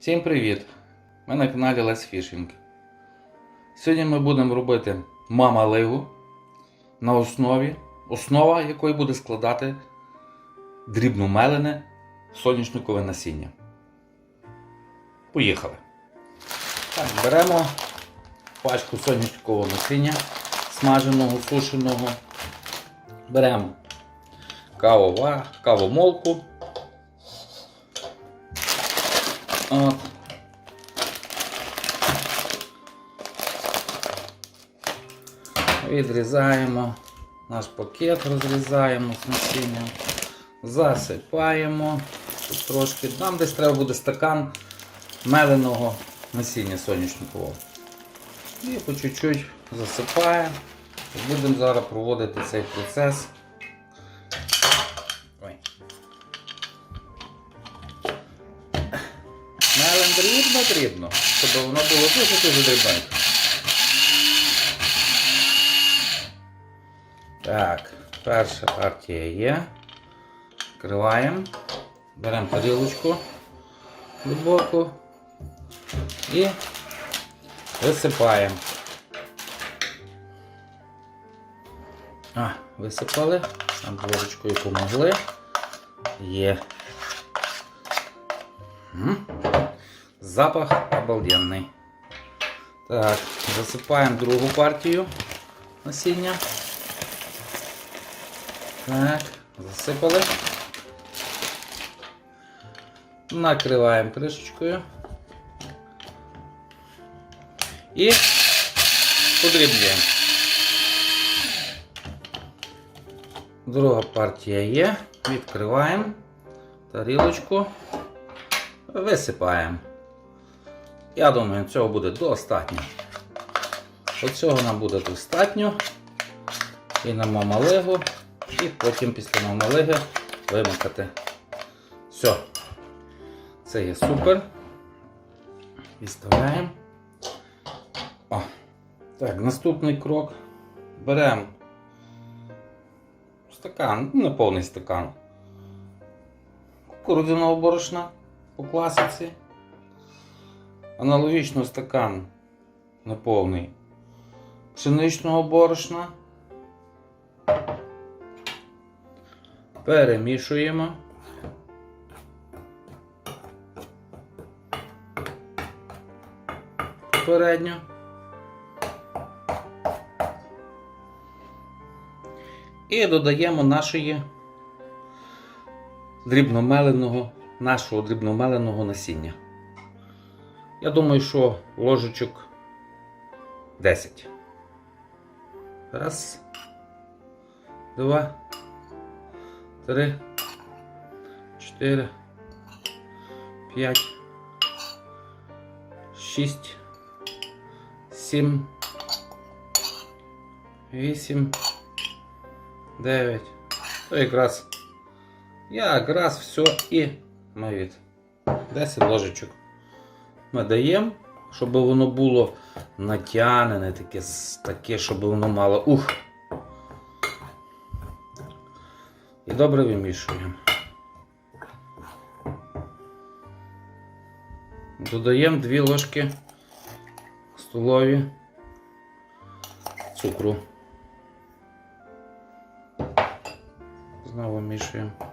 Всім привіт! Ми на каналі Les Fishing. Сьогодні ми будемо робити мамалигу на основі, основа якої буде складати дрібномелене соняшникове насіння. Поїхали. Так, беремо пачку соняшникового насіння, смаженого, сушеного. Беремо кавова, кавомолку. От. Відрізаємо наш пакет, розрізаємо з насіння, засипаємо тут трошки. Нам десь треба буде стакан меленого насіння соняшникового. І по чуть-чуть засипаємо. Будемо зараз проводити цей процес. Дрібно, щоб воно було дуже-дуже дрібненько. Так, перша партія є. Вкриваємо. Беремо тарілочку глибоку і висипаємо. А, висипали, нам ложечкою помогли. Є. М. Запах обалденний. Так, засипаємо другу партію насіння. Так, засипали. Накриваємо кришечкою. І подрібнюємо. Друга партія є. Відкриваємо тарілочку. Висипаємо. Я думаю, цього буде достатньо. Оцього нам буде достатньо. І на мамалигу. І потім після мамалиги вимикати. Все. Це є супер. Відставляємо. О. Так, наступний крок. Беремо стакан, ну, не повний стакан. Кукурудзяного борошна по класиці. Аналогічно стакан неповний пшеничного борошна. Перемішуємо. Попередньо. І додаємо нашої дрібномеленого, нашого дрібномеленого насіння. Я думаю, що ложечок 10. Раз, два, три, чотири, п'ять, шість, сім, вісім, дев'ять. То якраз якраз все і ми від 10 ложечок Ми даємо, щоб воно було натягнене, таке, таке, щоб воно мало ух. І добре вимішуємо. Додаємо 2 ложки столові цукру. Знову мішуємо.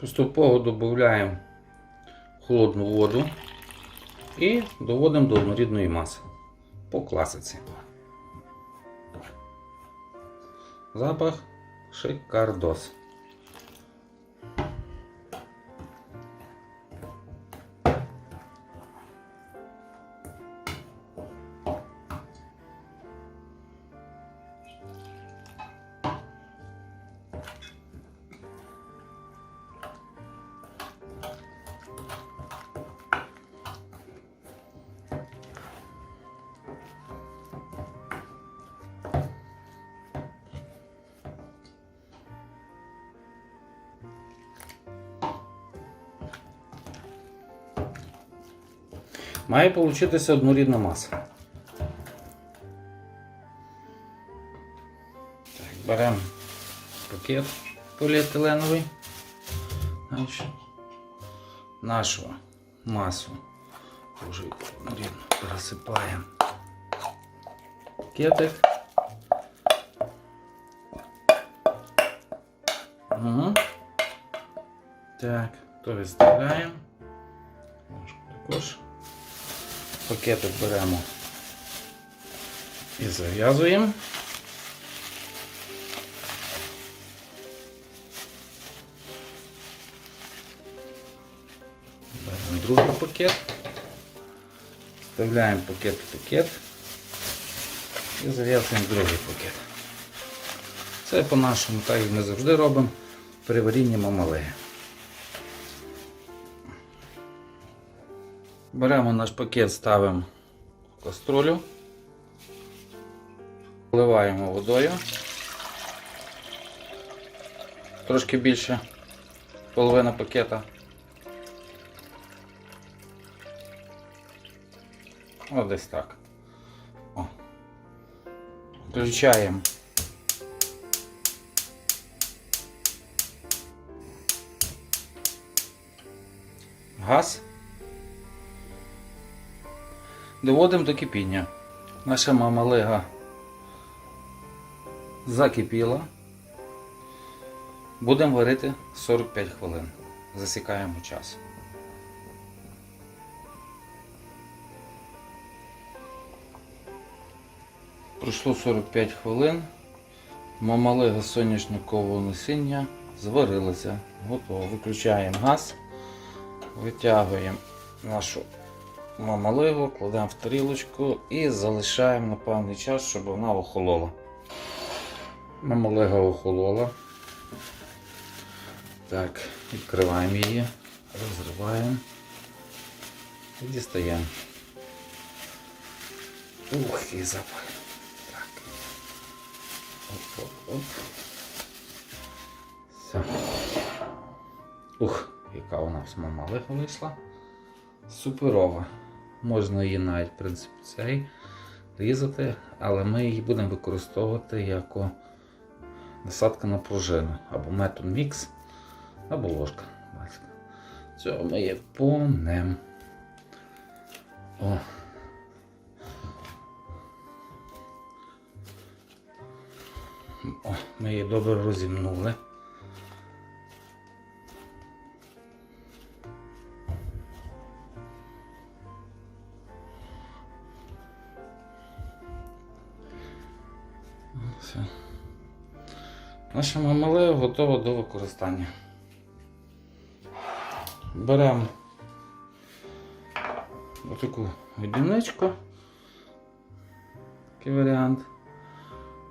Поступово додаємо холодну воду і доводимо до однорідної маси по класиці. Запах шикардос. Має получитися однорідна маса. Так, беремо пакет поліетиленовий, Значить, нашу масу вже рівно пересипаємо. Пакетик. Угу. Так, то відставляємо. Також. Пакетик беремо і зав'язуємо. Беремо другий пакет. Вставляємо пакет в пакет і зав'язуємо другий пакет. Це по-нашому, так як ми завжди робимо при варінні мамалеги. Беремо наш пакет, ставимо в каструлю, вливаємо водою. Трошки більше половина пакета. О, десь так. О. Включаємо. Газ. Доводимо до кипіння. Наша мамалига закипіла. Будемо варити 45 хвилин. Засікаємо час. Пройшло 45 хвилин. Мамалига соняшникового насіння зварилася. Готово. Виключаємо газ, витягуємо нашу мамалигу, кладемо в тарілочку і залишаємо на певний час, щоб вона охолола. Мамалига охолола. Так, відкриваємо її, розриваємо і дістаємо. Ух, і запах. Так. Оп, оп, оп. Все. Ух, яка вона мамалига вийшла. Суперова. Можна її навіть, в принципі, цей різати, але ми її будемо використовувати як насадка на пружину або метод мікс, або ложка. Цього ми її понем. О. О, ми її добре розімнули. Все. Наша мамалея готова до використання. Беремо отаку годівничку. Такий варіант.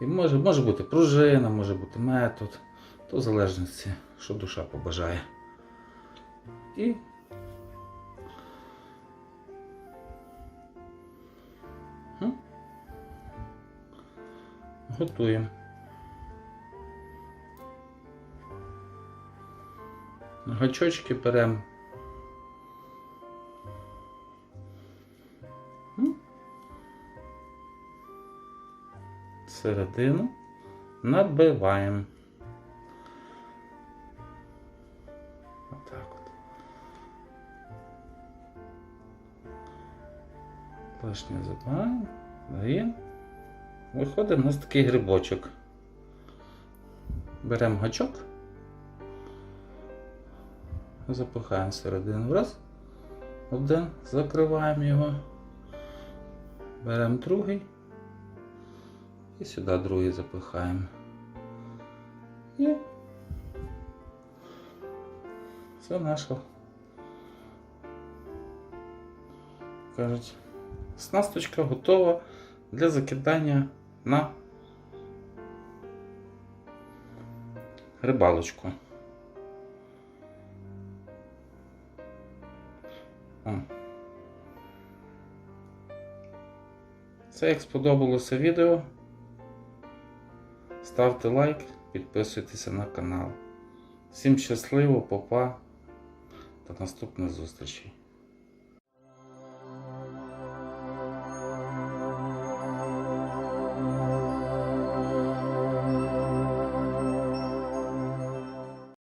І може, може бути пружина, може бути метод, то в залежності, що душа побажає. І готуємо. Гачочки беремо. Середину набиваємо. Отак от. Лишнє забираємо, даємо. Виходить у нас такий грибочок. Беремо гачок, запихаємо середину раз, один, закриваємо його, беремо другий і сюди другий запихаємо. І все наша. Кажуть, снасточка готова для закидання на рибалочку. Це як сподобалося відео. Ставте лайк, підписуйтеся на канал. Всім щасливо, попа, до наступних зустрічей.